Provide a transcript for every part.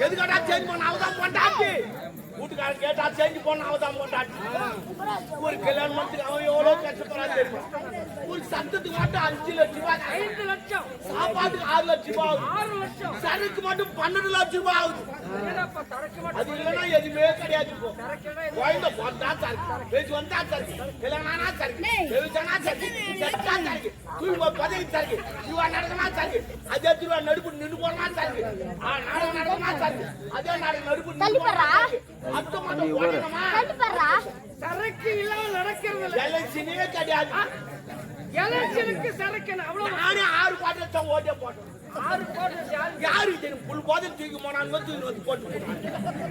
எதுக்காடா change பண்ண அவதான் பொண்டாட்டி வீட்டுக்காரன் கேட்டா சேஞ்ச் பண்ண அவதான் ஒரு கல்யாணம் அவன் எவ்வளவு கஷ்டப்படுறான் தெரியுமா ஒரு சத்தத்துக்கு மட்டும் அஞ்சு லட்சம் ரூபாய் ஐந்து லட்சம் சாப்பாட்டுக்கு ஆறு லட்சம் ரூபாய் ஆகுது. சரக்கு மட்டும் பன்னெண்டு லட்சம் ரூபாய் ஆகுது. சரக்கு அது இல்லைன்னா எதுவுமே கிடையாது? குழந்தை பிறந்தா சரக்கு பேச்சு வந்தா சரக்கு ஆனா சரக்கு பெருசானா சரக்கு செத்தா சரக்கு தூய்மை பதவி சரக்கு இவா நடக்கமா சரக்கு அதே திருவா நடுப்பு நின்று போனா சரக்கு ஆ நாடகம் நடக்கமா சரக்கு அதே நாடகம் நடுப்பு நின்று போனா சரக்கு. அத்த மட்டும் ஓடணுமா சரக்கு இல்லாம நடக்கிறது இல்ல. எலெக்ஷனே கிடையாது. எலெக்ஷனுக்கு சரக்கு அவ்வளவு நானே ஆறு பாட்டு ஓட்டே போட்டேன். ஆறு கோடி யாரு தெரியும் புல் போதை தூக்கி போனாங்க தூக்கி வந்து போட்டு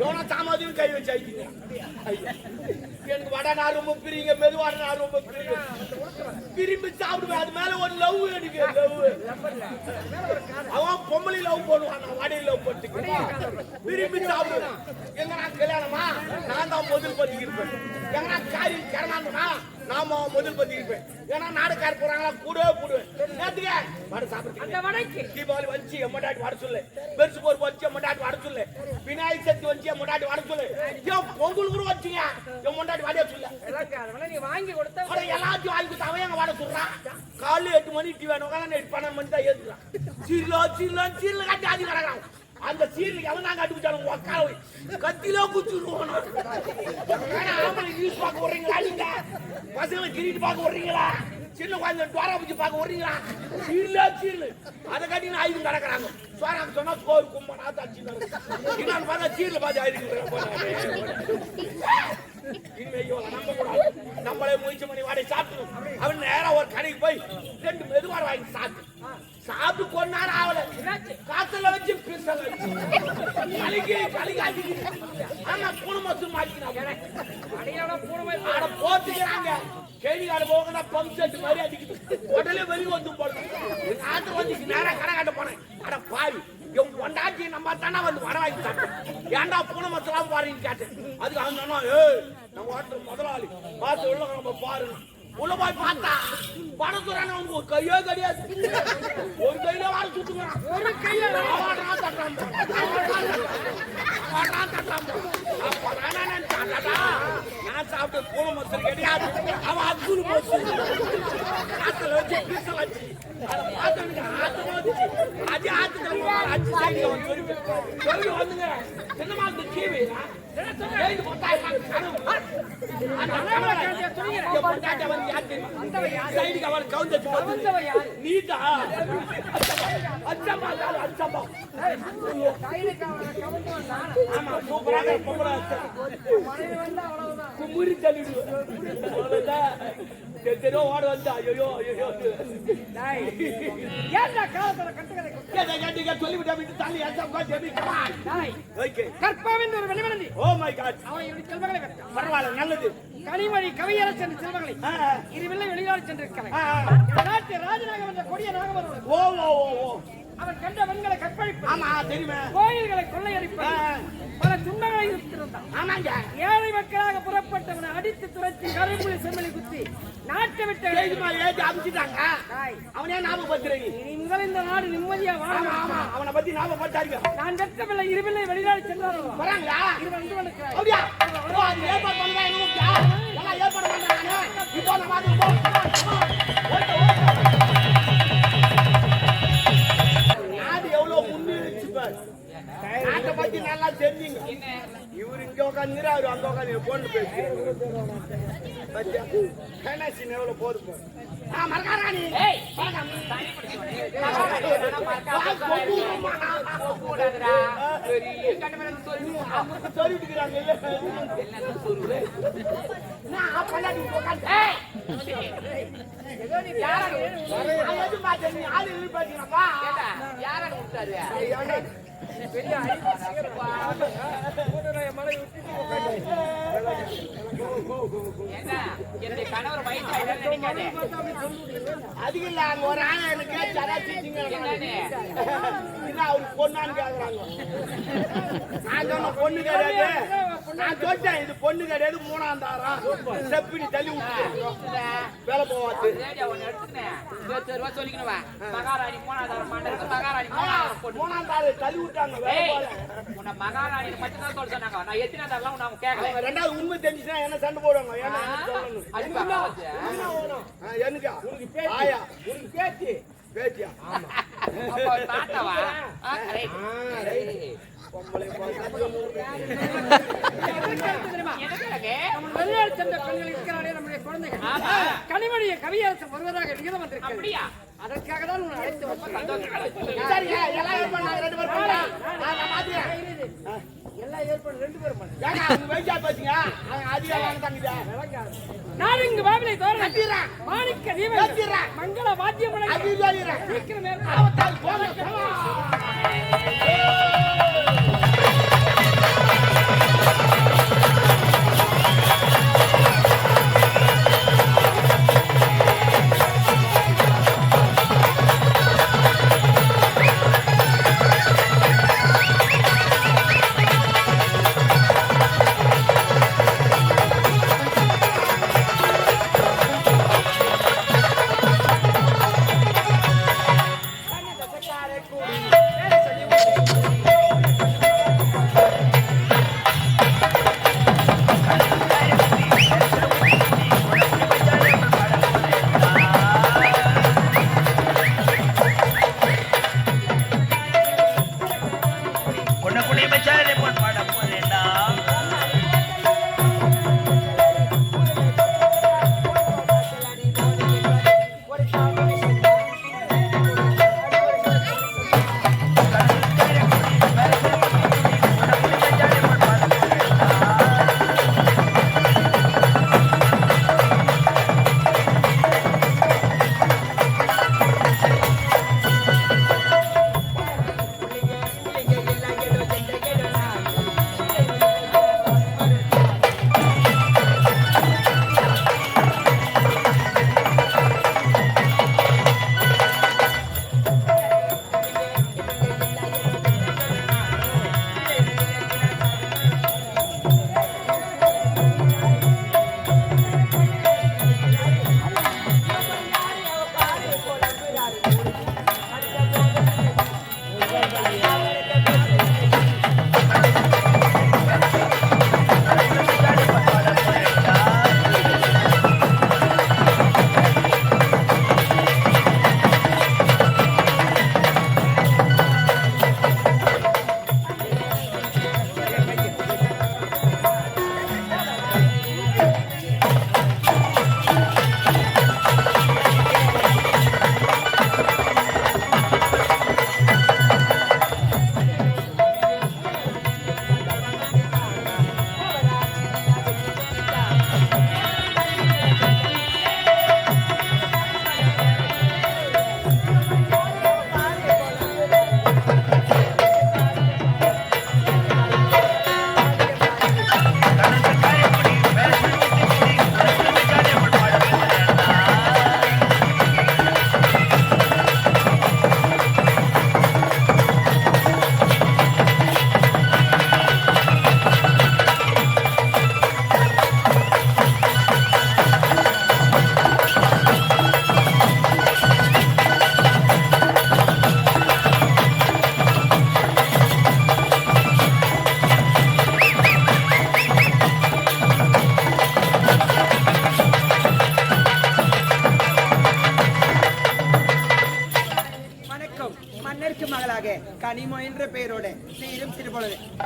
எவனா சாமாதியும் கை வச்சு ஆயிட்டீங்க. எனக்கு வடை நான் ரொம்ப பிரிங்க மெதுவாட நான் ரொம்ப பிரிங்க விரும்பி சாப்பிடுவேன். அது மேல ஒரு லவ் எனக்கு லவ் அவன் பொம்பளை லவ் பண்ணுவான் நான் வடையை லவ் பண்ணிட்டு விரும்பி சாப்பிடுவேன். எங்க நான் கல்யாணமா? பத்திக்கு இருப்பேன் எங்க நான் காரி கிடமாண்டனா நாம முதல் பத்திக்கு இருப்பேன் ஏன்னா நாடுக்கார போறாங்களா கூடவே கூடுவேன். நேத்துக்க வடை தீபாவளி வந்துச்சு எம்மடாட்டி வர சொல்லு. பெருசு போர் வந்துச்சு எம்மடாட்டி வர சொல்லு. விநாயகர் சதுர்த்தி வந்துச்சு எம்மடாட்டி வர சொல்லு. ஏன் பொங்கல் கூட வச்சுங்க? என் முண்டாட்டி வடைய சொல்லு. வாங்கி கொடுத்தா எல்லாத்தையும் வாங்கி கொடுத்து அவன் எங்க வட சொல்றான் காலைல எட்டு மணி டிவி எட்டு பன்னெண்டு மணி தான் ஏத்துறான். சீரலோ சீரலோ சீரல கட்டி ஆதி கிடக்குறான். அந்த சீரில் எவன் தான் கண்டுபிடிச்சாலும் உக்கால போய் கத்திலோ குச்சிருவோம் ஆம்பளை நியூஸ் பார்க்க வர்றீங்களா? நீங்க பசங்களை கிரிட்டு பார்க்க வர்றீங்களா? சின்ன குழந்தை டோரா பூச்சி பார்க்க வர்றீங்களா? சீர்ல சீர்ல அதை கட்டி ஆயுதம் கிடக்குறாங்க சோறாங்க சொன்னா சோறு கும்பனா தச்சு இன்னொரு பார்த்தா சீர்ல பார்த்து ஆயுதம் நம்மளே முயற்சி பண்ணி வாடகை சாப்பிடணும் அவன் நேரம் ஒரு கடைக்கு போய் ரெண்டு மெதுவாட வாங்கி சாப்பிட்டு. சாப்பிட்டு கொஞ்ச நேரம் ஆகல காத்துல வச்சு பிசல் வச்சு. கலிக்கு கலிக்கு அடிக்குது ஆனா பூனை மசூர் மாட்டிக்கிறாங்க. அடையாள பூர்வ ஆட போத்துக்கிறாங்க கேணி காடு போகனா பம்ப் செட் மாதிரி அடிக்குது. உடனே வெளி வந்து போடுது. எங்க ஆத்து வந்து நேரா கடை கட்ட போனேன். அட பாவி. இவன் பொண்டாட்டி நம்ம தானே வந்து வர வாங்கி சாப்பிட்டேன் ஏன்டா பூனை மசலாம் பாருன்னு கேட்டேன். அதுக்கு அவன் சொன்னா ஏய் நம்ம ஹோட்டல் முதலாளி. பார்த்து உள்ள நம்ம பாருங்க. உள்ள போய் பார்த்தா பணம் தரான அவனுக்கு ஒரு கையோ கிடையாது. ஒரு கையில வாழ சுத்துக்கிறான் ஒரு கையில அவன் தட்டுறான் அவன் தட்டுறான் அப்ப நான் அடடா, நான் சாப்பிட்டு பூனை மோசம் கிடையாது. அவன் அக்குரு போச்சு. ஆத்துல வச்சு பிசல் வச்சு. அதை வந்துச்சு. அது அஞ்சு சைடு அவன் சொல்லி சொல்லி வந்துங்க அச்சம்மா அச்சம்மா ஆமா சூப்பராக பொம்பளை குமுறி தள்ளிடுவேன் ஓட ஐயோ ஐயோ பரவாயில்ல நல்லது கனிமொழி கவியரசு என்ற செல்வங்களை இருவில்லை வெளிநாடு சென்றிருக்கிறேன் நாட்டு ராஜநாகம் என்ற கொடிய நாகமரம் ஓ ஓ ஓ ஓ. அவன் கண்ட பெண்களை கற்பழிப்பு ஆமா தெரியுமே. கோயில்களை கொள்ளையடிப்பது. பல துன்பங்களை இருந்திருந்தான் ஆமாங்க. ஏழை மக்களாக புறப்பட்டவனை அடித்து துரத்தி கரும்புலி செம்மலி குத்தி நாட்டை விட்டு ஏஜ் அமிச்சிட்டாங்க. அவனே ஞாபகப்படுத்துறீங்க. இனி முதல் இந்த நாடு நிம்மதியா வாழ ஆமா அவனை பத்தி ஞாபகப்படுத்தாருங்க நான் பெற்ற பிள்ளை இருவில்லை வெளிநாடு சென்றார்கள்? வராங்களா? இருவன் வந்து. அப்படியா? ஏற்பாடு பண்ணா என்ன முக்கியா எல்லாம் ஏற்பாடு பண்றாங்க இப்போ நம்ம இவரு இங்க உட்காந்து அவரு அங்க உட்காந்து. போன் பேசி கைலாசின் எவ்வளவு போது போது ஆ மறக்காராணி பெரிய அடிப்பு சிகரம். கூடுதலாக இல்ல அங்க ஒரு ஆள் எனக்கு அவருக்கு பொண்ணான்னு கேக்குறாங்க நான் சொன்ன பொண்ணு கிடையாது நான் சொல்லிட்டேன் இது பொண்ணு கிடையாது மூணாம் தாரம் செப்பினி தள்ளி விட்டு வேலை போவாது. மகாராணி மூணாம் தாரம் தள்ளி விட்டாங்க உன்னை மகாராணி மட்டும்தான் சொல்ல சொன்னாங்க. நான் எத்தனை உன்னை கேட்கல. அவங்க ரெண்டாவது உண்மை தெரிஞ்சுச்சுன்னா என்ன சண்டை போடுவாங்க? எனக்கு எனக்கா ஆயா. உனக்கு பேச்சு. பேச்சியா? அப்போ தாத்தாவா? correct. பொம்பளை பார்த்து எதற்கு தெரியுமா? எதுக்காக? நம்ம வெளிநாடு சென்ற பெண்கள் இருக்கிறாரே நம்முடைய குழந்தைகள். கனிமொழியை கவியரசு வருவதாக விகிதம் வந்திருக்கிறது அதற்காக தான் உன்னை அழைத்து வந்தேன். எல்லாம் பண்ணாங்க ரெண்டு பேரும் பண்ணலாம் நான் தாங்க நான் இங்கு தோற மாணிக்க தீபம். மங்கள வாத்தியம் சீக்கிரம் ஏற்படு.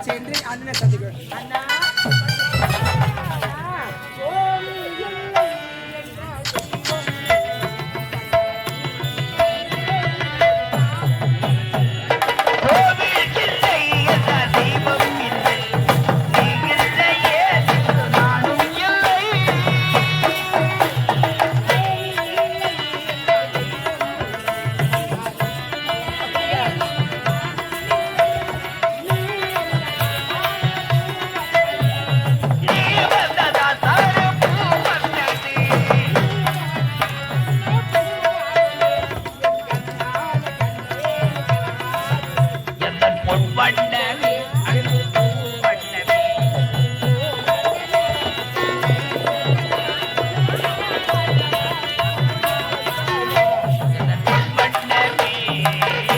சென்று அண்ணனை சந்திக்கிறேன் அண்ணா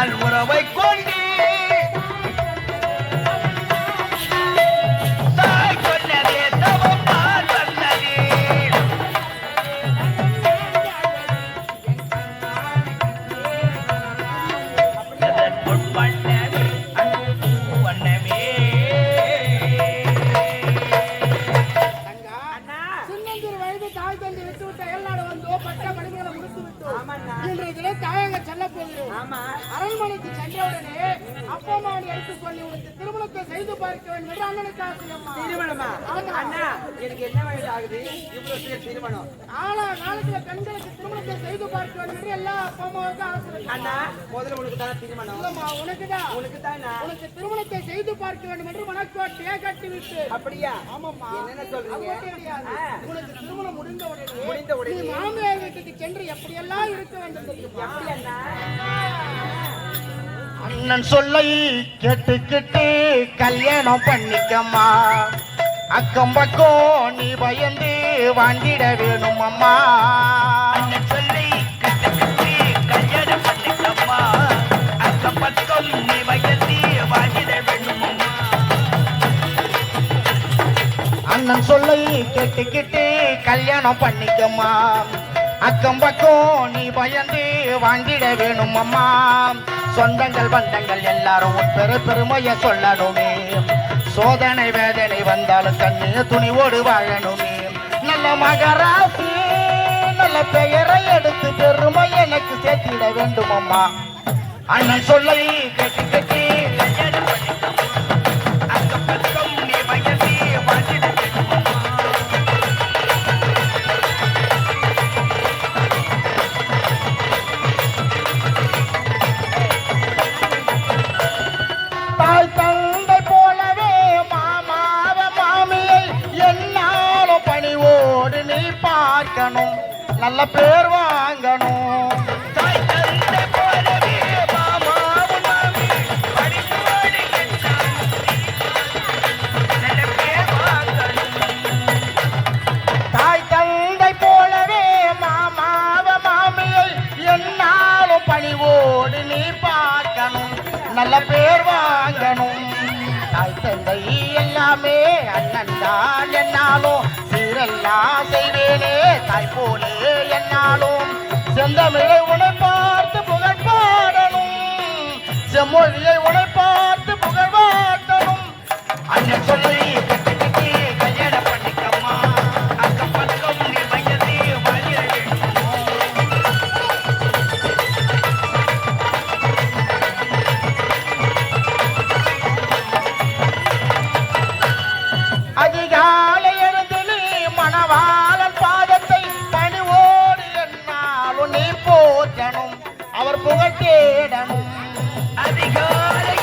நல் உறவை கொண்டு தினம் தாயங்க செல்ல போகிறோம் ஆமா. அரண்மனைக்கு சென்றவுடனே அப்பா அம்மாவை எடுத்துக் கொண்டு உனக்கு திருமணத்தை செய்து பார்க்க வேண்டும் என்று அண்ணனுக்கு ஆசையம்மா திருமணமா. அண்ணா எனக்கு என்ன வயசு ஆகுது? இவ்வளவு திருமணம். ஆனா காலத்துல பெண்களுக்கு திருமணத்தை செய்து பார்க்க வேண்டும் என்று எல்லா அப்பா அம்மாவுக்கும் ஆசை. அண்ணா முதல்ல உனக்கு தானே திருமணம்? இல்லம்மா, உனக்குதான் உனக்கு தானா? உனக்கு திருமணத்தை செய்து பார்க்க வேண்டும் என்று மனக்கோட்டையே கட்டிவிட்டு. அப்படியா? ஆமாம்மா. அது சொல்றீங்க. உனக்கு திருமணம் முடிந்த உடனே முடிந்த உடனே. மாமியார் வீட்டுக்கு சென்று எப்படியெல்லாம் இருக்க வேண்டும் தெரியுமா? எப்படி அண்ணா அண்ணன் சொல்லை கேட்டுக்கிட்டு கல்யாணம் பண்ணிக்கம்மா. அக்கம் பக்கம் நீ பயந்து வாண்டிட வேணும் அம்மா அண்ணன் சொல்லை கட்டுக்கட்டி கல்யாணம் பண்ணிக்கம்மா. அக்கம் பக்கம் நீ வயசி வாங்கிட வேண்டுமம்மா அண்ணன் சொல்லை கேட்டுக்கிட்டு கல்யாணம் பண்ணிக்கம்மா. அக்கம் பக்கம் நீ பயந்து வாங்கிட வேணும் அம்மா. சொந்தங்கள் பந்தங்கள் எல்லாரும் பெரு பெருமைய சொல்லணுமே. சோதனை வேதனை வந்தாலும் கண்ணு துணிவோடு வாழணுமே. நல்ல மகராசி நல்ல பெயரை எடுத்து பெருமை எனக்கு சேர்த்திட வேண்டும் அம்மா. அண்ணன் சொல்லை கேட்டு மொழியை பக்கம் நீ வயசி வாங்கிட வேண்டுமோ அதிகாலை எழுந்து நீ மணவாளன் பாதத்தை பணிவோடு என்னாலும் நீ போற்றணும். அவர் புகழ் தேடணும். அதிகாலையில்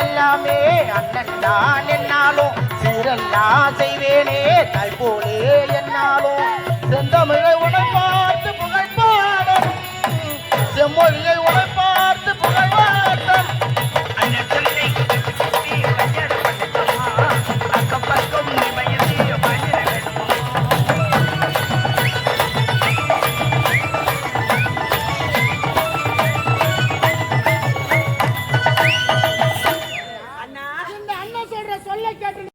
எல்லாமே அண்ணன் என்னாலும் சீரெல்லாம் செய்வேனே தாய் போலே என்னாலும் செந்தமிழ